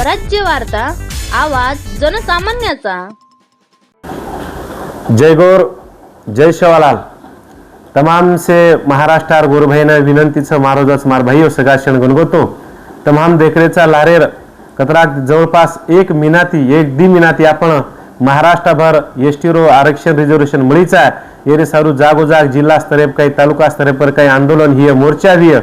स्वराज्य वार्ता आवाज जनसामान्याचा. जय गौर जय शेवालाल. तमाम से महाराष्ट्रार गोरभाईनं विनंतीचं महाराजाच मार भाई सगाशन गणगोतो. तमाम देखरेचा लारेर कतरा जवळपास एक मिनाती एक दी मिनाती आपण महाराष्ट्रभर एस टी रो आरक्षण रिझर्वेशन मळीचा आहे एरे सारू जागोजाग जिल्हा स्तरे काही तालुका स्तरे पर काही आंदोलन ही मोर्चा भी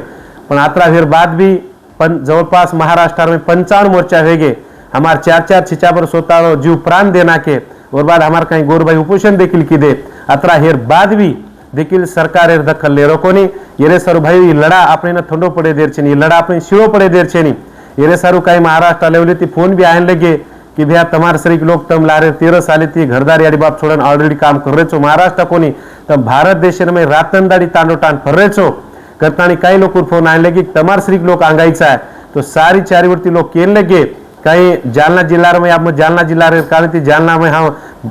पण आत्रा बाद भी पण जवळपास महाराष्ट्र में मोर्चा वेगे हमार चार चार छिचा पर सोता रो जीव प्राण देना के. और बाद हमार काही गोर भाई उपोषण देखील की दे अतरा हेर बाद भी देखील सरकार हेर दखल ले रोकोनी येरे सारू भाई ही लढा आपण थंडो पडे देरचेनी लढा आपण शिव पडे देरचेनी येरे सारू काही महाराष्ट्र लेवले ती फोन भी आयन लगे की भैया तमार सरीक लोक तम लारे तेरह साल ती घरदार यारी बाप छोड़न ऑलरेडी काम कर रहे छो महाराष्ट्र कोनी. तब भारत देश में रातनदारी तांडो टांड फर रहे छो करतानी काही लोक फोन आयन लगे તમાર सरीक लोक आंगायचा आहे तो सारी चारीवरती लोक केन लगे काही जालना जिल्ह्यामध्ये आपण जालना जिल्हा कारण ती जालनामध्ये हा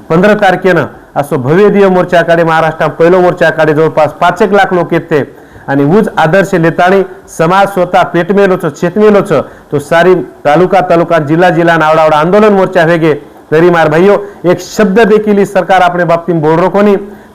पंधरा तारखेनं असो भव्य दिव्य मोर्चाकडे महाराष्ट्रात पहिलो मोर्चाकडे जवळपास पाच एक लाख लोक येते आणि उज आदर्श लेताणी समाज स्वतः पेटमेलोच चेतमेलोच तो सारी तालुका तालुका जिल्हा जिल्हा नावडावडा आंदोलन मोर्चा वेगे तरी मार भाईयो एक शब्द देखील ही सरकार आपणे बाबतीत बोल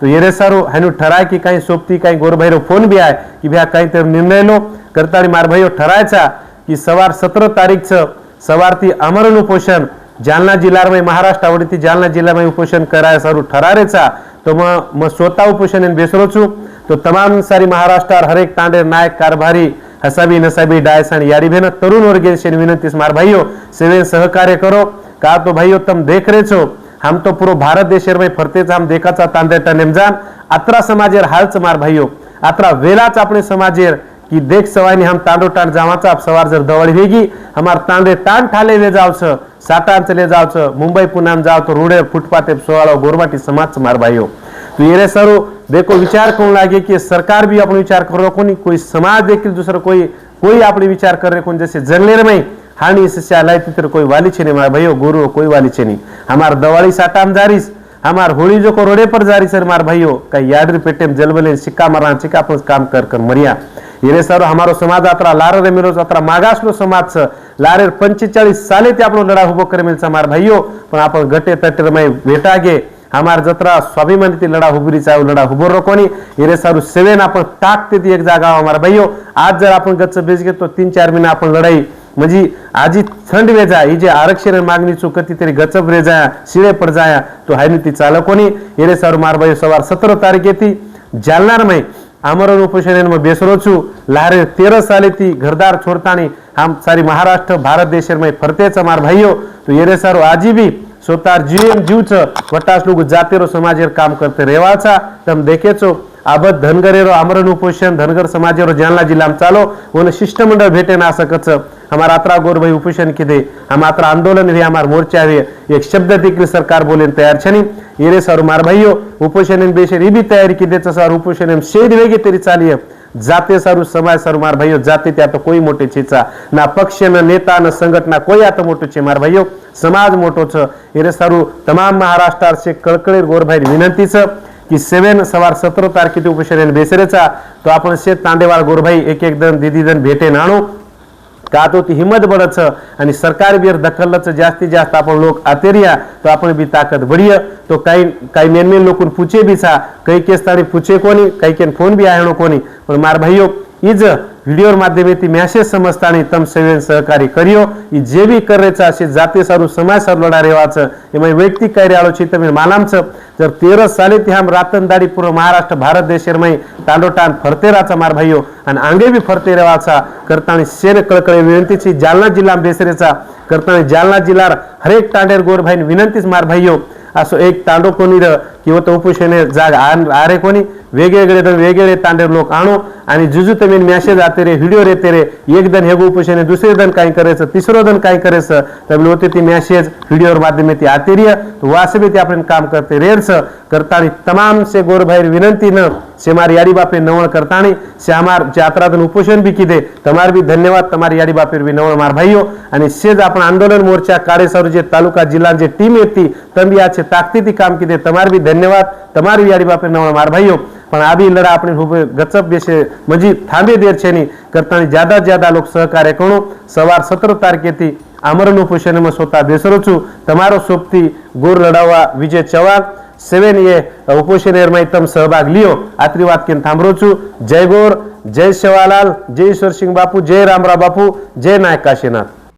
તો એ રેસારો એનું ઠરાય કે કાંઈ સોંપતી કાંઈ ગોરભાઈનો ફોન બી આવે કે ભાઈ આ કાંઈ તેમ નિર્ણય લો કરતાની માર ભાઈઓ ઠરાય છે કે સવાર સતર તારીખ છે સવારથી અમરનું પોષણ જાલના જિલ્લામાં મહારાષ્ટ્ર આવડીથી જાલના જિલ્લામાં ઉપોષણ કરાય સારું ઠરારે છે તો હું સ્વતા ઉપોષણ એને બેસરો છું તો તમામ સારી મહારાષ્ટ્ર હરેક તાંડે નાયક કારભારી હસાબી નસાબી ડાયસાણ યારીબેન તરુણ ઓર્ગેનાઇઝેશન વિનંતી મારા ભાઈઓ સેવે સહકાર્ય કરો કાં તો ભાઈઓ તમે દેખ રહે છો हम तो पूरा भारत देश में फरते हम देखा चा तांदे टनेमजान अतरा समाजेर हाल चमार भाइयो अतरा वेलाच अपने समाजेर कि देख सवाई हम तांडो टांड जावाचा आप सवार जर दवड़ी वेगी। हमार तांडे टांड ठाले ले जाओ सर साटान चले जाओ सर मुंबई पुणे हम जाओ तो रोडे फुटपाथे सोवाड़ो गोरवाटी समाज मार भाइयों तो ये रे सरो देखो विचार कौन लागे कि सरकार भी अपने विचार करो कोनी कोई समाज देखिल दूसरा कोई कोई अपने विचार कर रहे कोन जैसे जंगलेर में हानि इससे अलायती तेरे कोई वाली छे नहीं हमारा भाइयों गुरु कोई वाली छे नहीं हमार दवाड़ी साटाम जारी हमार होली जो को रोडे पर जारी सर मार भाइयों का याद पेटेम में जलबले सिक्का मारा सिक्का पर काम कर कर मरिया। येरे सर हमारो समाज आतरा लारे रे मेरो मागास मागासलो समाज छ लारे पंचेचाळीस साले ते आपलो लढा उभो करेमेल छ मार भाइयो पण आपण गटे तटे रे भेटा गे। हमार जत्रा स्वाभिमानी ती लडा हुबरी आहे लढा हुबर कोणी हिरे सारू सेवेन आपण टाकते ती एक जागा हो हमार भाइयो। आज जर आपण गच्च बेच तो तीन चार महिने आपण लढाई म्हणजे आजी थंड वेजा ही जे आरक्षण मागणी चुकती तरी गचप रे जाया शिळे पड जाया तो हाय ती चालकोनी हिरे सारू मार भाई सवार सतरा तारीख येते. जालनार मै आमरण उपोषण में बेसरो छू लारे तेरह साले ती घरदार छोड़तानी हम सारी महाराष्ट्र भारत देश में फरतेच मार भाईयो. तो येरे सारो आजी भी स्वतः जीएम जीवच वटास लोक जातीरो समाजेर काम करते रेवाचा तम देखेचो आबद धनगरेरो आमरण उपोषण धनगर समाजेरो जालना जिल्हा चालो. वन शिष्टमंडळ भेटे ना असं हमारा अतरा गोर भाई उपोषण किधे हम अतरा आंदोलन रे हमार मोर्चा रे एक शब्द दिख सरकार बोले तैयार छनी. ये रे सर मार भाईयो उपोषण बेशर ये भी तैयारी किधे सर उपोषण शेद वेगे तेरी चालिए जाते सारू समाज सर मार भाईयो जाते ते आता कोई मोटे छेचा ना पक्ष ना नेता ना संघटना कोई आता मोठो छे मार भाइयो समाज मोटो छ एरे सारू तमाम महाराष्ट्राचे कळकळीर गोरभाईर विनंती छ की सेवन सवार सतरा तारखे ते उपशरण बेसरेचा. तो आपण शेत तांडेवाळ गोरभाई एक एक दन दीदी दन भेटे आणू. का तो ती हिंमत बढच आणि सरकार बीर दखलच जास्तीत जास्त आपण लोक आतेरिया तो आपण बी ताकद बढिय. तो काही काही मेन मेन लोकून पूछे बी छा. काही केस तारी पूछे कोणी काही केन फोन बी आहे कोणी. पण मार भाईयो इज વિડીયોર માધ્યમેથી મેસેજ સમજતાની તમ સેવેન સહકારી કર્યો એ જે બી કરે છે છે જાતે સારું સમાજ સારું લડા રહેવા છે એમાં વ્યક્તિ કહી રહ્યા છે તમે માલામ છે જર તેર સાલેથી આમ રાતનદાડી પૂર્વ મહારાષ્ટ્ર ભારત દેશેરમાં તાંડોટાન ફરતે રહ્યા છે મારા ભાઈઓ અને આંગે બી ફરતે રહ્યા છે કરતાની શેર કળકળી વિનંતી છે જાલના જિલ્લામાં બેસી રહ્યા કરતાની જાલના જિલ્લા હરેક તાંડેર ગોરભાઈની વિનંતી છે મારા ભાઈઓ આ સો એક તાંડો કોની किंवा तो उपोषण जाग आरे कोणी? वेगवेगळे तर वेगवेगळे तांडे लोक आणू आणि जुजू तमीन मॅसेज आते रे व्हिडिओ रेते रे. एक दन हे उपोषण दुसरे दन काय करायचं तिसरं दन काय करायचं? तर होते ती मॅसेज व्हिडिओवर माध्यमे ती आतेर्य वासबी ती आपण काम करते. रेडस करताना तमाम से गोरभाईर विनंतीनं शेमार याडी बापे नवळ करतानी श्यामार जात्रातून उपोषण बी किदे तमार बी धन्यवाद तमार याडी बापे बी नवळ मार भाईयो. आणि शेज आपण आंदोलन मोर्चा काळेसर जे तालुका जिल्हा जे टीम येते तंबी आचे ताकती ती काम किदे तमार बी ધન્યવાદ. તમારી યારી બાપે નવણા માર ભાઈઓ. પણ આવી લડા આપણી હુબે ગચપ બેસે મજી થાંભે દેર છે ની કરતાની જ્યાદા જ્યાદા લોક સહકાર્ય કણો. સવાર સત્તર તારીખેથી આમરનું પોષણમાં સોતા બેસરો છું. તમારો સોપતી ગોર લડાવવા વિજય ચવાણ. સેવેન એ ઉપોષણ એરમાં તમ સહભાગ લ્યો. આત્રી વાત કેમ થાંભરો છું. જય ગોર, જય સેવાલાલ, જય ઈશ્વરસિંહ બાપુ, જય રામરા બાપુ, જય નાયક કાશીનાથ.